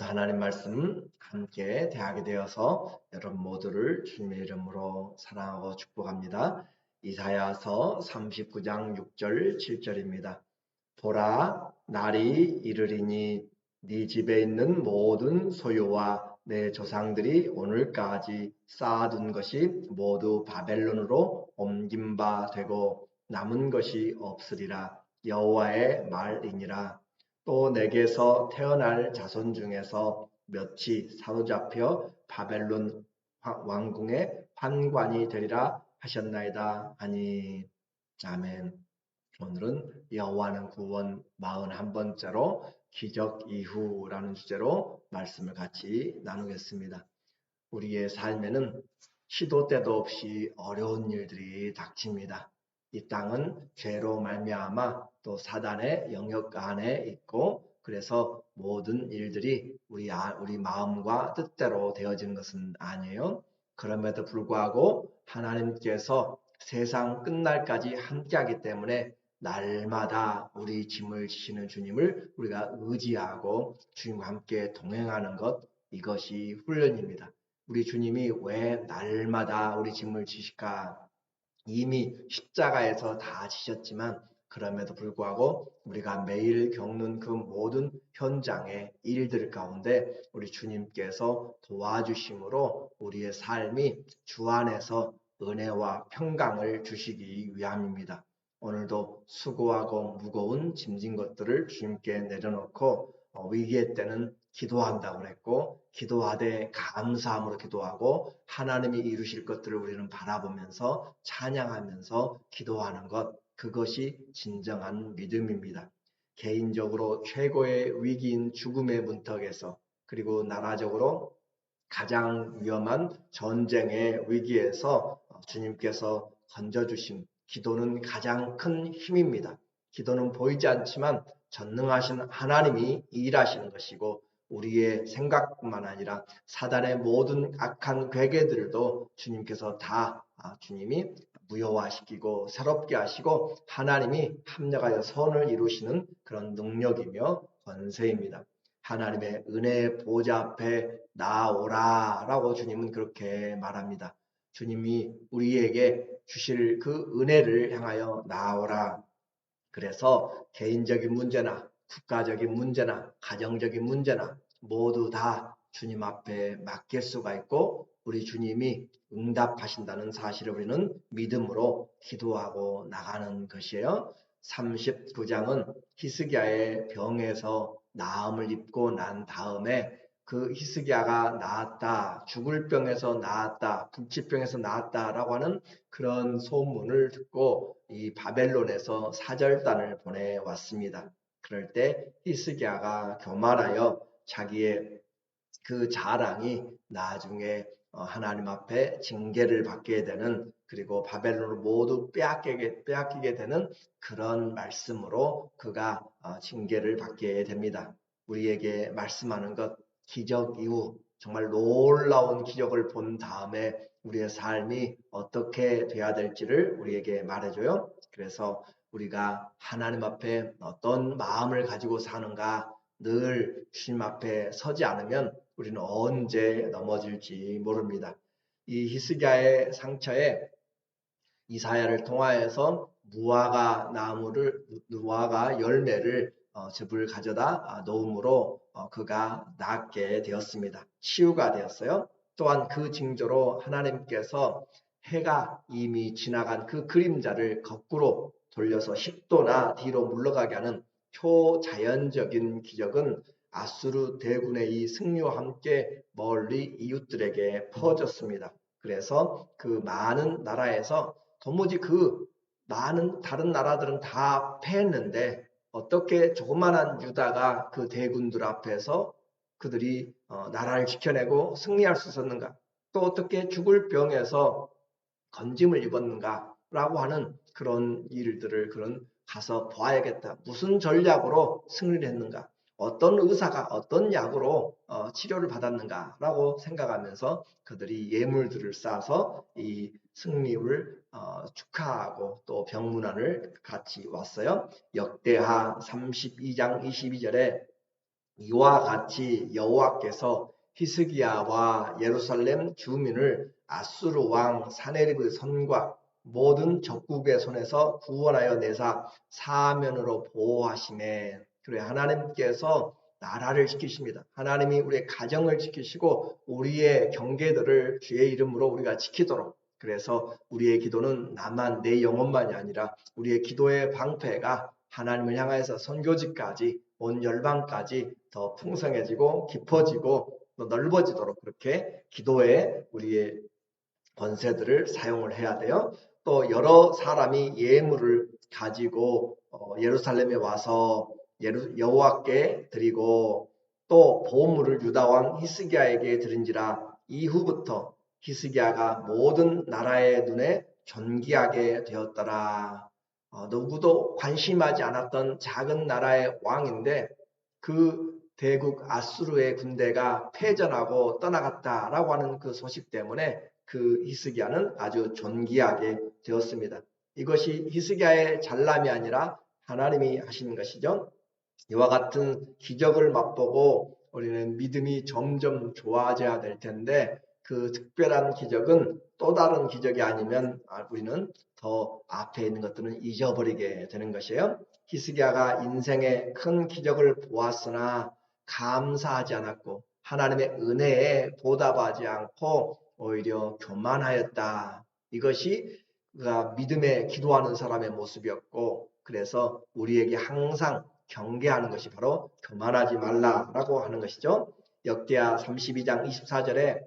오늘도 하나님 말씀 함께 대하게 되어서 여러분 모두를 주님의 이름으로 사랑하고 축복합니다. 이사야서 39장 6절 7절입니다. 보라 날이 이르리니 네 집에 있는 모든 소유와 내 조상들이 오늘까지 쌓아둔 것이 모두 바벨론으로 옮긴 바 되고 남은 것이 없으리라 여호와의 말이니라 또 내게서 태어날 자손 중에서 몇이 사로잡혀 바벨론 왕궁의 환관이 되리라 하셨나이다 하니 아멘. 오늘은 여호와는 구원 41번째로 기적 이후라는 주제로 말씀을 같이 나누겠습니다. 우리의 삶에는 시도 때도 없이 어려운 일들이 닥칩니다. 이 땅은 죄로 말미암아 또 사단의 영역 안에 있고 그래서 모든 일들이 우리 아, 우리 마음과 뜻대로 되어지는 것은 아니에요. 그럼에도 불구하고 하나님께서 세상 끝날까지 함께하기 때문에 날마다 우리 짐을 지시는 주님을 우리가 의지하고 주님과 함께 동행하는 것 이것이 훈련입니다. 우리 주님이 왜 날마다 우리 짐을 지실까? 이미 십자가에서 다 지셨지만 그럼에도 불구하고 우리가 매일 겪는 그 모든 현장의 일들 가운데 우리 주님께서 도와주심으로 우리의 삶이 주 안에서 은혜와 평강을 주시기 위함입니다. 오늘도 수고하고 무거운 짐진 것들을 주님께 내려놓고 어, 위기의 때는 기도한다고 그랬고 기도하되 감사함으로 기도하고 하나님이 이루실 것들을 우리는 바라보면서 찬양하면서 기도하는 것 그것이 진정한 믿음입니다. 개인적으로 최고의 위기인 죽음의 문턱에서 그리고 나라적으로 가장 위험한 전쟁의 위기에서 주님께서 건져주신 기도는 가장 큰 힘입니다. 기도는 보이지 않지만 전능하신 하나님이 일하시는 것이고 우리의 생각뿐만 아니라 사단의 모든 악한 괴계들도 주님께서 다 아, 주님이 무효화시키고 새롭게 하시고 하나님이 합력하여 선을 이루시는 그런 능력이며 권세입니다. 하나님의 은혜 보좌 앞에 나오라 라고 주님은 그렇게 말합니다. 주님이 우리에게 주실 그 은혜를 향하여 나오라. 그래서 개인적인 문제나 국가적인 문제나 가정적인 문제나 모두 다 주님 앞에 맡길 수가 있고 우리 주님이 응답하신다는 사실을 우리는 믿음으로 기도하고 나가는 것이에요. 39장은 히스기야의 병에서 나음을 입고 난 다음에 그 히스기야가 나았다, 죽을 병에서 나았다, 불치병에서 나았다라고 하는 그런 소문을 듣고 이 바벨론에서 사절단을 보내왔습니다. 그럴 때 히스기야가 교만하여 자기의 그 자랑이 나중에 어, 하나님 앞에 징계를 받게 되는 그리고 바벨론을 모두 빼앗기게, 빼앗기게 되는 그런 말씀으로 그가 어, 징계를 받게 됩니다. 우리에게 말씀하는 것 기적 이후 정말 놀라운 기적을 본 다음에 우리의 삶이 어떻게 돼야 될지를 우리에게 말해줘요. 그래서 우리가 하나님 앞에 어떤 마음을 가지고 사는가 늘 주님 앞에 서지 않으면 우리는 언제 넘어질지 모릅니다. 이 히스기야의 상처에 이사야를 통하여서 무화과 나무를 무화과 열매를 어, 즙을 가져다 아, 놓음으로 어, 그가 낫게 되었습니다. 치유가 되었어요. 또한 그 징조로 하나님께서 해가 이미 지나간 그 그림자를 거꾸로 돌려서 10도나 뒤로 물러가게 하는 초자연적인 기적은 아수르 대군의 이 승리와 함께 멀리 이웃들에게 퍼졌습니다. 그래서 그 많은 나라에서 도무지 그 많은 다른 나라들은 다 패했는데 어떻게 조그만한 유다가 그 대군들 앞에서 그들이 어, 나라를 지켜내고 승리할 수 있었는가? 또 어떻게 죽을 병에서 건짐을 입었는가라고 하는 그런 일들을 그런 가서 봐야겠다. 무슨 전략으로 승리를 했는가? 어떤 의사가 어떤 약으로 어, 치료를 받았는가라고 생각하면서 그들이 예물들을 쌓아서 이 승리를 어, 축하하고 또 병문안을 같이 왔어요. 역대하 32장 22절에 이와 같이 여호와께서 히스기야와 예루살렘 주민을 아수르 왕 사네립의 손과 모든 적국의 손에서 구원하여 내사 사면으로 보호하심에 그래 하나님께서 나라를 지키십니다. 하나님이 우리의 가정을 지키시고 우리의 경계들을 주의 이름으로 우리가 지키도록 그래서 우리의 기도는 나만 내 영혼만이 아니라 우리의 기도의 방패가 하나님을 향해서 선교지까지 온 열방까지 더 풍성해지고 깊어지고 또 넓어지도록 그렇게 기도에 우리의 권세들을 사용을 해야 돼요. 또 여러 사람이 예물을 가지고 어, 예루살렘에 와서 예루, 여호와께 드리고 또 보물을 유다 왕 히스기야에게 드린지라 이후부터 히스기야가 모든 나라의 눈에 존귀하게 되었더라. 어, 누구도 관심하지 않았던 작은 나라의 왕인데 그 대국 아수르의 군대가 패전하고 떠나갔다라고 하는 그 소식 때문에 그 히스기야는 아주 존귀하게 되었습니다. 이것이 히스기야의 잘남이 아니라 하나님이 하시는 것이죠. 이와 같은 기적을 맛보고 우리는 믿음이 점점 좋아져야 될 텐데 그 특별한 기적은 또 다른 기적이 아니면 우리는 더 앞에 있는 것들은 잊어버리게 되는 것이에요. 히스기야가 인생의 큰 기적을 보았으나 감사하지 않았고 하나님의 은혜에 보답하지 않고 오히려 교만하였다. 이것이 그가 믿음에 기도하는 사람의 모습이었고 그래서 우리에게 항상 경계하는 것이 바로 교만하지 말라라고 하는 것이죠. 역대하 32장 24절에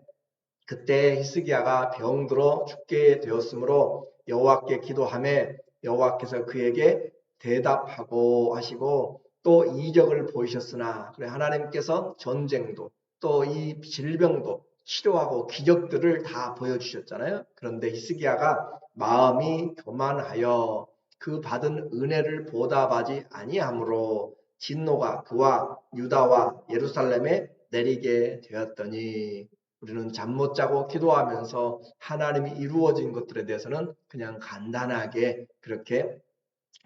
그때 히스기야가 병들어 죽게 되었으므로 여호와께 기도함에 여호와께서 그에게 대답하고 하시고 또 이적을 보이셨으나 그래 하나님께서 전쟁도 또 이 질병도 치료하고 기적들을 다 보여주셨잖아요. 그런데 히스기야가 마음이 교만하여 그 받은 은혜를 보답하지 아니하므로 진노가 그와 유다와 예루살렘에 내리게 되었더니 우리는 잠 못 자고 기도하면서 하나님이 이루어진 것들에 대해서는 그냥 간단하게 그렇게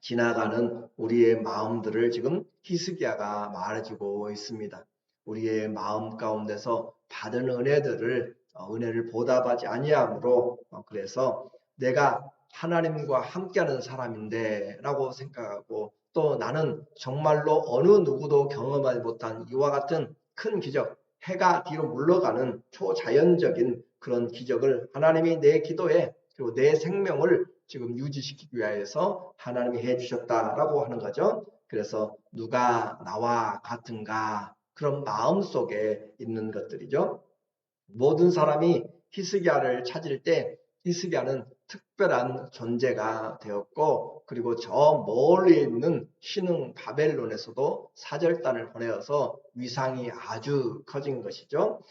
지나가는 우리의 마음들을 지금 히스기야가 말해주고 있습니다. 우리의 마음 가운데서 받은 은혜들을 어, 은혜를 보답하지 아니하므로 어, 그래서 내가 하나님과 함께하는 사람인데 라고 생각하고 또 나는 정말로 어느 누구도 경험하지 못한 이와 같은 큰 기적, 해가 뒤로 물러가는 초자연적인 그런 기적을 하나님이 내 기도에 그리고 내 생명을 지금 유지시키기 위해서 하나님이 해주셨다라고 하는 거죠. 그래서 누가 나와 같은가 그런 마음 속에 있는 것들이죠. 모든 사람이 히스기야를 찾을 때 히스기야는 특별한 존재가 되었고 그리고 저 멀리 있는 신흥 바벨론에서도 사절단을 보내어서 위상이 아주 커진 것이죠.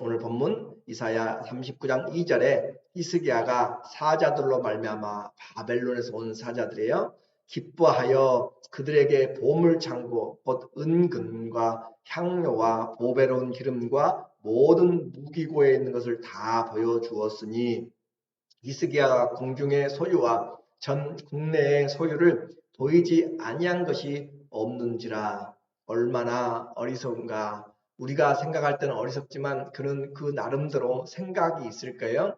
오늘 본문 이사야 39장 2절에 히스기야가 사자들로 말미암아 바벨론에서 온 사자들이에요. 기뻐하여 그들에게 보물 창고 곧 은근과 향료와 보배로운 기름과 모든 무기고에 있는 것을 다 보여주었으니 히스기야가 공중의 소유와 전 국내의 소유를 보이지 아니한 것이 없는지라 얼마나 어리석은가 우리가 생각할 때는 어리석지만 그는 그 나름대로 생각이 있을 거예요.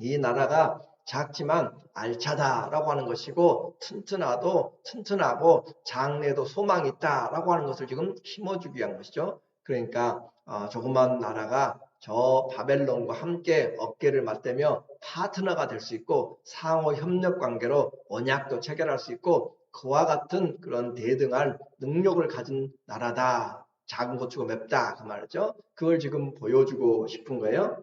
이 나라가 작지만 알차다라고 하는 것이고 튼튼하도 튼튼하고 장래도 소망이 있다라고 하는 것을 지금 심어주기 위한 것이죠. 그러니까 어, 조그만 나라가 저 바벨론과 함께 어깨를 맞대며 파트너가 될 수 있고 상호 협력 관계로 언약도 체결할 수 있고 그와 같은 그런 대등한 능력을 가진 나라다. 작은 것 치고 맵다 그 말이죠. 그걸 지금 보여주고 싶은 거예요.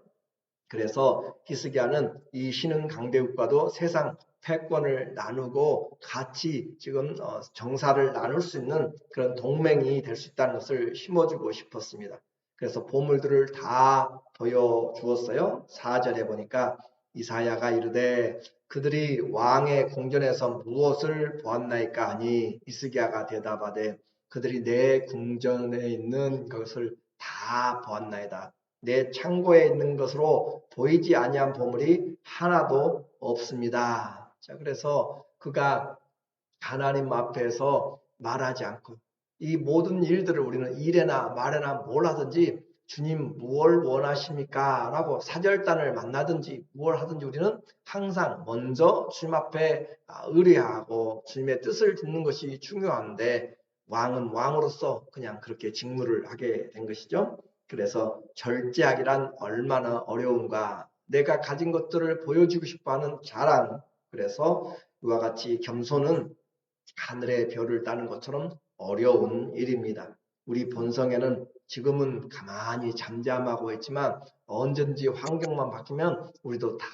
그래서 히스기야는 이 신흥 강대국과도 세상 패권을 나누고 같이 지금 어, 정사를 나눌 수 있는 그런 동맹이 될 수 있다는 것을 심어주고 싶었습니다. 그래서 보물들을 다 보여주었어요. 4절에 보니까 이사야가 이르되 그들이 왕의 궁전에서 무엇을 보았나이까 하니 이스기야가 대답하되 그들이 내 궁전에 있는 것을 다 보았나이다. 내 창고에 있는 것으로 보이지 아니한 보물이 하나도 없습니다. 자, 그래서 그가 하나님 앞에서 말하지 않고 이 모든 일들을 우리는 일에나 말에나 뭘 하든지 주님 무엇 원하십니까? 라고 사절단을 만나든지 무엇 하든지 우리는 항상 먼저 주님 앞에 아, 의뢰하고 주님의 뜻을 듣는 것이 중요한데 왕은 왕으로서 그냥 그렇게 직무를 하게 된 것이죠. 그래서 절제하기란 얼마나 어려운가. 내가 가진 것들을 보여주고 싶어 하는 자랑. 그래서 이와 같이 겸손은 하늘의 별을 따는 것처럼 어려운 일입니다. 우리 본성에는 지금은 가만히 잠잠하고 있지만 언제든지 환경만 바뀌면 우리도 다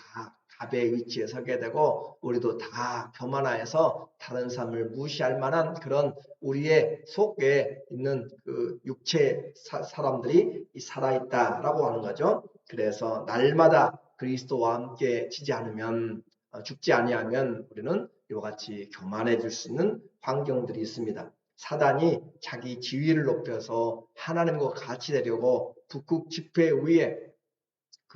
갑의 위치에 서게 되고 우리도 다 교만하여서 다른 사람을 무시할 만한 그런 우리의 속에 있는 그 육체 사, 사람들이 살아있다라고 하는 거죠. 그래서 날마다 그리스도와 함께 지지 않으면 어, 죽지 아니하면 우리는 이와 같이 교만해질 수 있는 환경들이 있습니다. 사단이 자기 지위를 높여서 하나님과 같이 되려고 북극 지폐 위에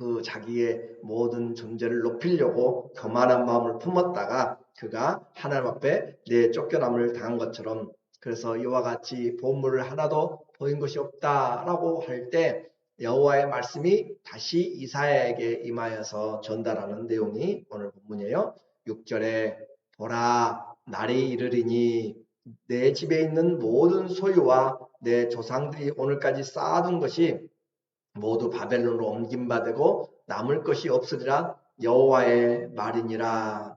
그 자기의 모든 존재를 높이려고 교만한 마음을 품었다가 그가 하나님 앞에 내 쫓겨남을 당한 것처럼 그래서 이와 같이 보물을 하나도 보인 것이 없다라고 할 때 여호와의 말씀이 다시 이사야에게 임하여서 전달하는 내용이 오늘 본문이에요. 6절에 보라 날이 이르리니 내 집에 있는 모든 소유와 내 조상들이 오늘까지 쌓아둔 것이 모두 바벨론으로 옮김받고 남을 것이 없으리라 여호와의 말이니라.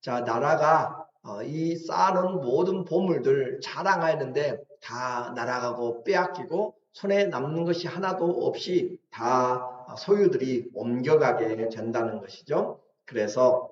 자 나라가 어, 이 쌓아놓은 모든 보물들 자랑하였는데 다 날아가고 빼앗기고 손에 남는 것이 하나도 없이 다 소유들이 옮겨가게 된다는 것이죠. 그래서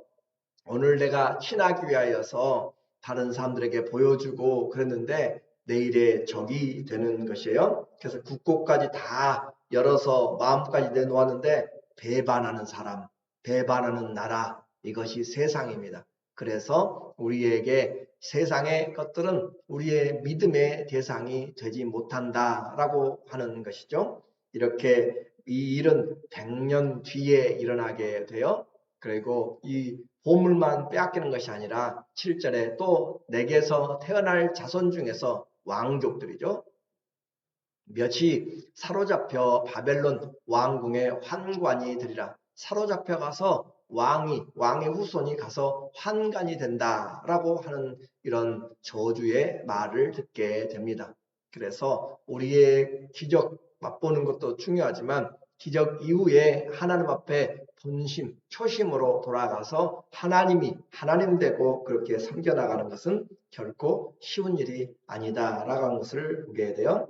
오늘 내가 친하기 위하여서 다른 사람들에게 보여주고 그랬는데 내일의 적이 되는 것이에요. 그래서 국고까지 다 열어서 마음까지 내놓았는데 배반하는 사람, 배반하는 나라 이것이 세상입니다. 그래서 우리에게 세상의 것들은 우리의 믿음의 대상이 되지 못한다라고 하는 것이죠. 이렇게 이 일은 100년 뒤에 일어나게 되어 그리고 이 보물만 빼앗기는 것이 아니라 7절에 또 내게서 태어날 자손 중에서 왕족들이죠. 몇이 사로잡혀 바벨론 왕궁의 환관이 되리라. 사로잡혀 가서 왕이 왕의 후손이 가서 환관이 된다라고 하는 이런 저주의 말을 듣게 됩니다. 그래서 우리의 기적 맛보는 것도 중요하지만 기적 이후에 하나님 앞에 본심, 초심으로 돌아가서 하나님이 하나님 되고 그렇게 섬겨나가는 것은 결코 쉬운 일이 아니다라고 하는 것을 보게 돼요.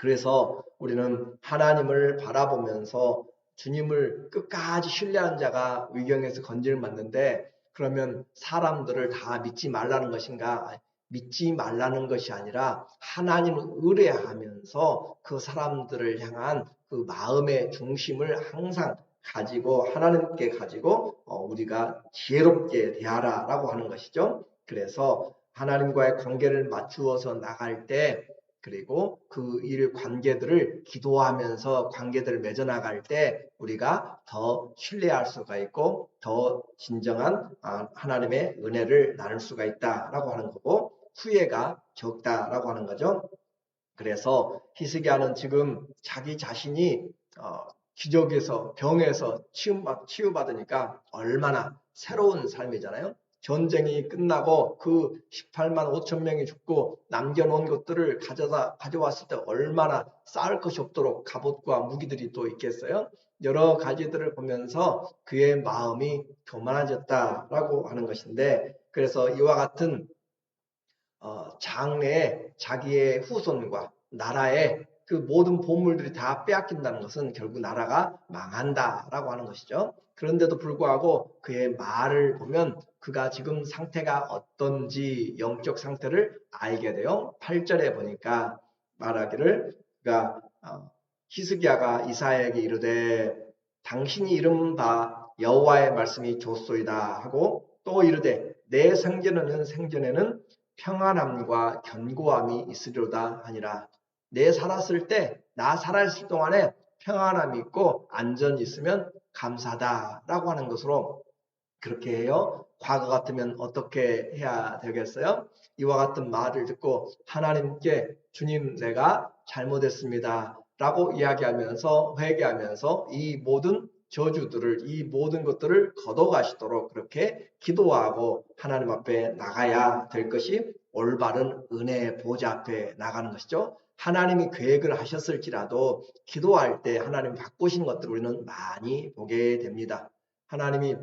그래서 우리는 하나님을 바라보면서 주님을 끝까지 신뢰하는 자가 위경에서 건지를 맞는데 그러면 사람들을 다 믿지 말라는 것인가? 믿지 말라는 것이 아니라 하나님을 의뢰하면서 그 사람들을 향한 그 마음의 중심을 항상 가지고 하나님께 가지고 어, 우리가 지혜롭게 대하라라고 하는 것이죠. 그래서 하나님과의 관계를 맞추어서 나갈 때 그리고 그 일 관계들을 기도하면서 관계들을 맺어나갈 때 우리가 더 신뢰할 수가 있고 더 진정한 아, 하나님의 은혜를 나눌 수가 있다라고 하는 거고 후회가 적다라고 하는 거죠. 그래서 히스기야는 지금 자기 자신이 어, 기적에서 병에서 치유받, 치유받으니까 얼마나 새로운 삶이잖아요. 전쟁이 끝나고 그 18만 5천 명이 죽고 남겨놓은 것들을 가져다 가져왔을 때 얼마나 쌓을 것이 없도록 갑옷과 무기들이 또 있겠어요? 여러 가지들을 보면서 그의 마음이 교만해졌다라고 하는 것인데 그래서 이와 같은 어, 장래에 자기의 후손과 나라의 그 모든 보물들이 다 빼앗긴다는 것은 결국 나라가 망한다라고 하는 것이죠. 그런데도 불구하고 그의 말을 보면 그가 지금 상태가 어떤지 영적 상태를 알게 돼요. 8절에 보니까 말하기를 그가 어, 히스기야가 이사야에게 이르되 당신이 이름 바 여호와의 말씀이 좋소이다 하고 또 이르되 내 생전에는 생전에는 평안함과 견고함이 있으리로다 하니라. 내 살았을 때, 나 살아있을 동안에 평안함이 있고 안전이 있으면 감사다라고 하는 것으로 그렇게 해요. 과거 같으면 어떻게 해야 되겠어요? 이와 같은 말을 듣고 하나님께 주님 내가 잘못했습니다. 라고 이야기하면서 회개하면서 이 모든 저주들을 이 모든 것들을 걷어가시도록 그렇게 기도하고 하나님 앞에 나가야 될 것이 올바른 은혜의 보좌 앞에 나가는 것이죠. 하나님이 계획을 하셨을지라도 기도할 때 하나님 바꾸신 것들을 우리는 많이 보게 됩니다. 하나님이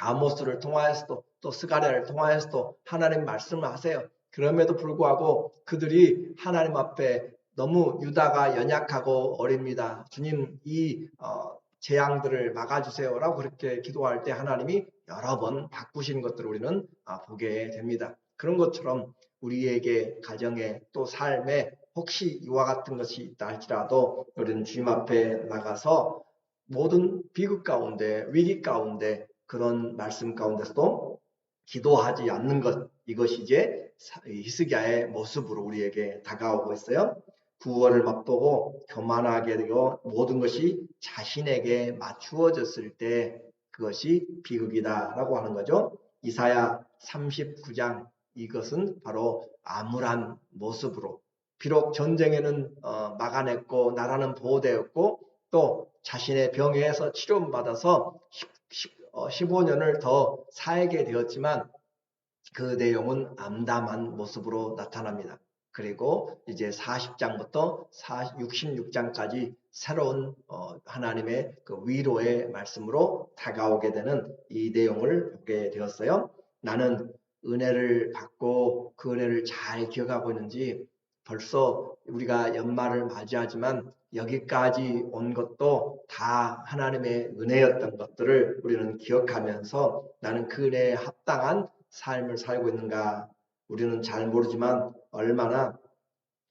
아모스를 통하여서도 또 스가랴를 통하여서도 하나님 말씀을 하세요. 그럼에도 불구하고 그들이 하나님 앞에 너무 유다가 연약하고 어립니다. 주님 이 어, 재앙들을 막아주세요라고 그렇게 기도할 때 하나님이 여러 번 바꾸시는 것들을 우리는 아, 보게 됩니다. 그런 것처럼 우리에게 가정에 또 삶에 혹시 이와 같은 것이 있다 할지라도 우리는 주님 앞에 나가서 모든 비극 가운데 위기 가운데 그런 말씀 가운데서도 기도하지 않는 것 이것이 이제 히스기야의 모습으로 우리에게 다가오고 있어요. 구원을 맛보고 교만하게 되고 모든 것이 자신에게 맞추어졌을 때 그것이 비극이다라고 하는 거죠. 이사야 39장 이것은 바로 암울한 모습으로 비록 전쟁에는 어, 막아냈고 나라는 보호되었고 또 자신의 병에서 치료받아서 15년을 어, 더 살게 되었지만 그 내용은 암담한 모습으로 나타납니다. 그리고 이제 40장부터 66장까지 새로운 어, 하나님의 그 위로의 말씀으로 다가오게 되는 이 내용을 보게 되었어요. 나는 은혜를 받고 그 은혜를 잘 기억하고 있는지 벌써 우리가 연말을 맞이하지만 여기까지 온 것도 다 하나님의 은혜였던 것들을 우리는 기억하면서 나는 그 은혜에 합당한 삶을 살고 있는가? 우리는 잘 모르지만 얼마나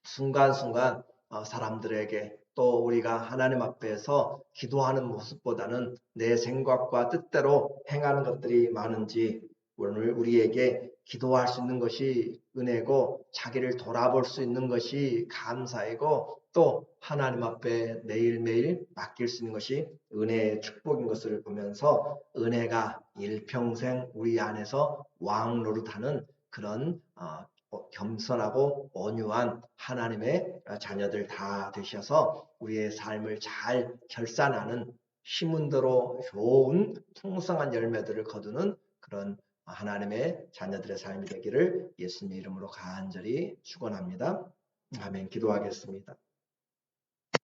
순간순간 어, 사람들에게 또 우리가 하나님 앞에서 기도하는 모습보다는 내 생각과 뜻대로 행하는 것들이 많은지 오늘 우리에게 기도할 수 있는 것이 은혜고 자기를 돌아볼 수 있는 것이 감사이고 또 하나님 앞에 매일매일 맡길 수 있는 것이 은혜의 축복인 것을 보면서 은혜가 일평생 우리 안에서 왕 노릇하는 그런 어, 겸손하고 온유한 하나님의 자녀들 다 되셔서 우리의 삶을 잘 결산하는 힘은대로 좋은 풍성한 열매들을 거두는 그런 하나님의 자녀들의 삶이 되기를 예수님 이름으로 간절히 축원합니다. 아멘. 기도하겠습니다.